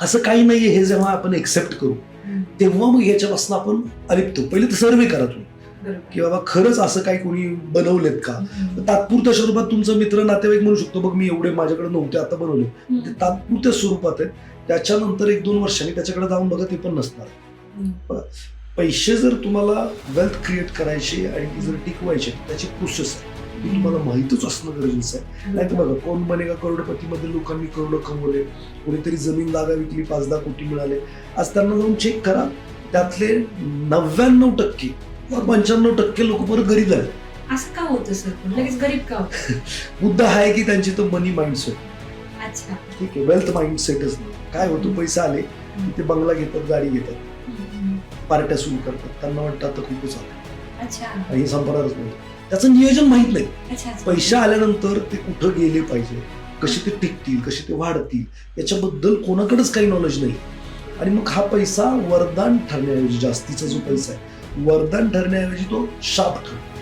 असं काही नाहीये हे जेव्हा आपण एक्सेप्ट करू तेव्हा मग याच्यापासून आपण अलिप्त. पहिले तर सर्वे करा तुम्ही. की बाबा खरंच असं काही कोणी बनवलेत का? तात्पुरत्या स्वरूपात तुमचा मित्र नातेवाईक म्हणू शकतो बघ मी एवढे माझ्याकडे नव्हते आता बनवले. ते तात्पुरत्या स्वरूपात आहेत. त्याच्यानंतर एक दोन वर्षांनी त्याच्याकडे जाऊन बघा ते पण नसणार. पैसे जर तुम्हाला वेल्थ क्रिएट करायचे आणि ती जर टिकवायची त्याची प्रोसेस आहे. ती तुम्हाला माहीतच असणं गरजेचं आहे. नाही तर बघा कोण बनेगा करोडपती मध्ये लोकांनी करोड कमवले कोणीतरी जमीन जागा विकली पाच दहा कोटी मिळाले. आज त्यांना जाऊन चेक करा. त्यातले नव्याण्णव टक्के पंच्याण्णव टक्के लोक परत गरीब झाले. असं का होतं सर? लगेच गरीब का होतं? मुद्दा हा आहे की त्यांची तर मनी माइंडसेट अच्छा. ठीक आहे वेल्थ माइंडसेटच नाही. काय होतं पैसे आले ते बंगला घेतात गाडी घेतात. पार्ट्या सुरू करतात. त्यांना वाटतं आता खूपच आलं. हे संपणारच नाही. त्याचं नियोजन माहीत नाही. पैसे आल्यानंतर ते कुठं गेले पाहिजे? कसे ते टिकतील? कसे ते वाढतील? याच्याबद्दल कोणाकडेच काही नॉलेज नाही. आणि मग हा पैसा वरदान ठरण्याऐवजी जास्तीचा जो पैसा आहे वरदान ठरण्याऐवजी तो शाप ठरतो.